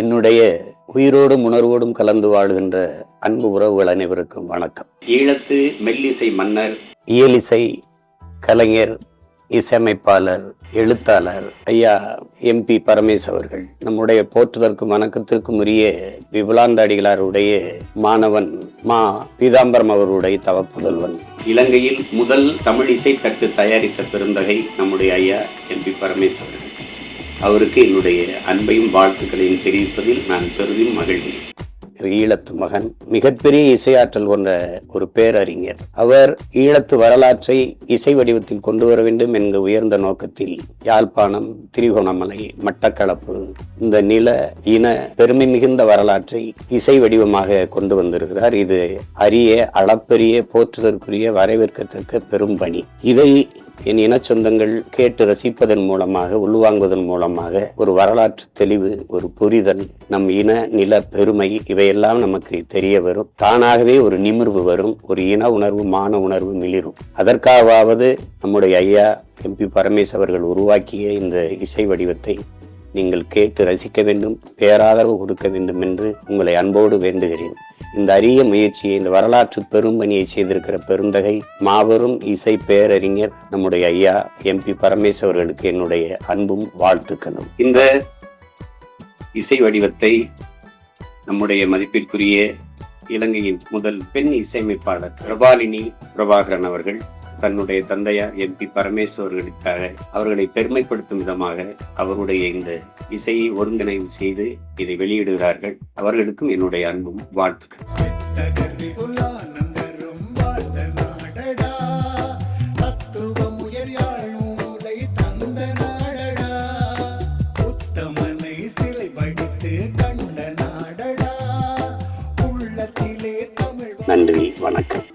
என்னுடைய உயிரோடும் உணர்வோடும் கலந்து வாழுகின்ற அன்பு உறவுகள் அனைவருக்கும் வணக்கம். ஈழத்து மெல்லிசை மன்னர் இயலிசை கலைஞர் இசையமைப்பாளர் எழுத்தாளர் ஐயா எம்பி பரமேஸ் அவர்கள் நம்முடைய போற்றுதற்கும் வணக்கத்திற்கும் உரிய விபுலாந்தாடிகளாருடைய மாணவன் மா பீதாம்பரம் அவருடைய தவப்புதல்வன். இலங்கையில் முதல் தமிழ் இசை தட்டு தயாரித்த பெருந்தகை நம்முடைய ஐயா எம்பி பரமேஸ் அவர்கள். அவருக்கு என்னுடைய அன்பையும் வாழ்த்துக்களையும் தெரிவிப்பதில் நான் பெரிதும் மகிழ்கிறேன். ஈழத்து மகன் மிகப்பெரிய இசையாற்றல் கொண்ட ஒரு பேரறிஞர். அவர் ஈழத்து வரலாற்றை இசை வடிவத்தில் கொண்டு வர வேண்டும் என்ற உயர்ந்த நோக்கத்தில் யாழ்ப்பாணம் திரிகோணமலை மட்டக்களப்பு இந்த நில இன பெருமை மிகுந்த வரலாற்றை இசை வடிவமாக கொண்டு வந்திருக்கிறார். இது அரிய அளப்பரிய போற்றுதற்குரிய வரவேற்கத்தக்க பெரும் பணி இதை என் இன சொந்தங்கள் கேட்டு ரசிப்பதன் மூலமாக உள்வாங்குவதன் மூலமாக ஒரு வரலாற்று தெளிவு ஒரு புரிதல் நம் இன நில பெருமை இவையெல்லாம் நமக்கு தெரிய வரும். தானாகவே ஒரு நிமிர்வு வரும் ஒரு இன உணர்வு மான உணர்வு மிளிரும். அதற்காகவாவது நம்முடைய ஐயா எம்பி பரமேஸ் அவர்கள் உருவாக்கிய இந்த இசை வடிவத்தை நீங்கள் கேட்டு ரசிக்க வேண்டும் பேராதரவு கொடுக்க வேண்டும் என்று உங்களை அன்போடு வேண்டுகிறேன். இந்த அரிய முயற்சியை இந்த வரலாற்று பெரும்பணியை செய்திருக்கிற பெருந்தகை மாபெரும் இசை பேரறிஞர் நம்முடைய ஐயா எம்பி பரமேஸ் அவர்களுக்கு என்னுடைய அன்பும் வாழ்த்துக்களும். இந்த இசை வடிவத்தை நம்முடைய மதிப்பிற்குரிய இலங்கையின் முதல் பெண் இசையமைப்பாளர் பிரபாலினி பிரபாகரன் அவர்கள் தன்னுடைய தந்தையார் எம்பி பரமேஸ் அவர்களுக்காக அவர்களை பெருமைப்படுத்தும் விதமாக அவருடைய இந்த இசையை ஒருங்கிணைவு செய்து இதை வெளியிடுகிறார்கள். அவர்களுக்கும் என்னுடைய அன்பும் வாழ்த்துக்கள். நன்றி வணக்கம்.